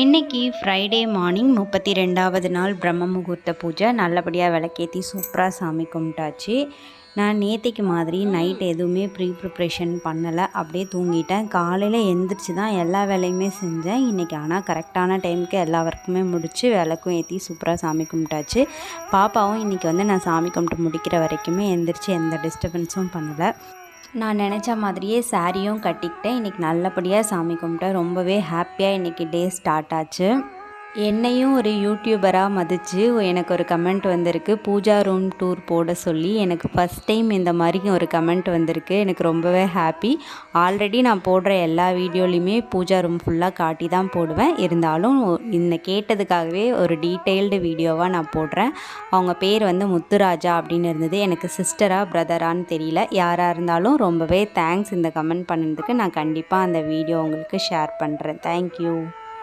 இன்றைக்கி Friday morning முப்பத்தி ரெண்டாவது நாள் பிரம்ம முகூர்த்த பூஜை. நல்லபடியாக விளக்கேற்றி சூப்பராக சாமி கும்பிட்டாச்சு. நான் நேற்றுக்கு மாதிரி நைட் எதுவுமே ப்ரீ ப்ரிப்ரேஷன் பண்ணலை. அப்படியே தூங்கிட்டேன். காலையில் எந்திரிச்சு தான் எல்லா வேலையுமே செஞ்சேன். இன்றைக்கி ஆனால் கரெக்டான டைமுக்கு எல்லா ஒர்க்குமே முடித்து விளக்கும் ஏற்றி சூப்பராக சாமி கும்பிட்டாச்சு. பாப்பாவும் இன்றைக்கி வந்து நான் சாமி கும்பிட்டு முடிக்கிற வரைக்குமே எந்திரிச்சு எந்த டிஸ்டர்பன்ஸும் பண்ணலை. நான் நினச்ச மாதிரியே சாரியும் கட்டிக்கிட்டேன். இன்றைக்கி நல்லபடியாக சாமி கும்பிட்டேன். ரொம்பவே ஹாப்பியாக இன்றைக்கி டே ஸ்டார்ட் ஆச்சு. என்னையும் ஒரு யூடியூபராக மதித்து எனக்கு ஒரு கமெண்ட் வந்திருக்கு. பூஜா ரூம் டூர் போட சொல்லி எனக்கு ஃபஸ்ட் டைம் இந்த மாதிரி ஒரு கமெண்ட் வந்திருக்கு. எனக்கு ரொம்பவே ஹாப்பி ஆல்ரெடி நான் போடுற எல்லா வீடியோலையுமே பூஜா ரூம் ஃபுல்லாக காட்டி தான் போடுவேன். இருந்தாலும் இந்த கேட்டதுக்காகவே ஒரு டீட்டெயில்டு வீடியோவாக நான் போடுறேன். அவங்க பேர் வந்து முத்துராஜா அப்படின்னு இருந்தது. எனக்கு சிஸ்டராக பிரதரான்னு தெரியல. யாராக இருந்தாலும் ரொம்பவே தேங்க்ஸ் இந்த கமெண்ட் பண்ணதுக்கு. நான் கண்டிப்பாக அந்த வீடியோ உங்களுக்கு ஷேர் பண்ணுறேன் தேங்க்யூ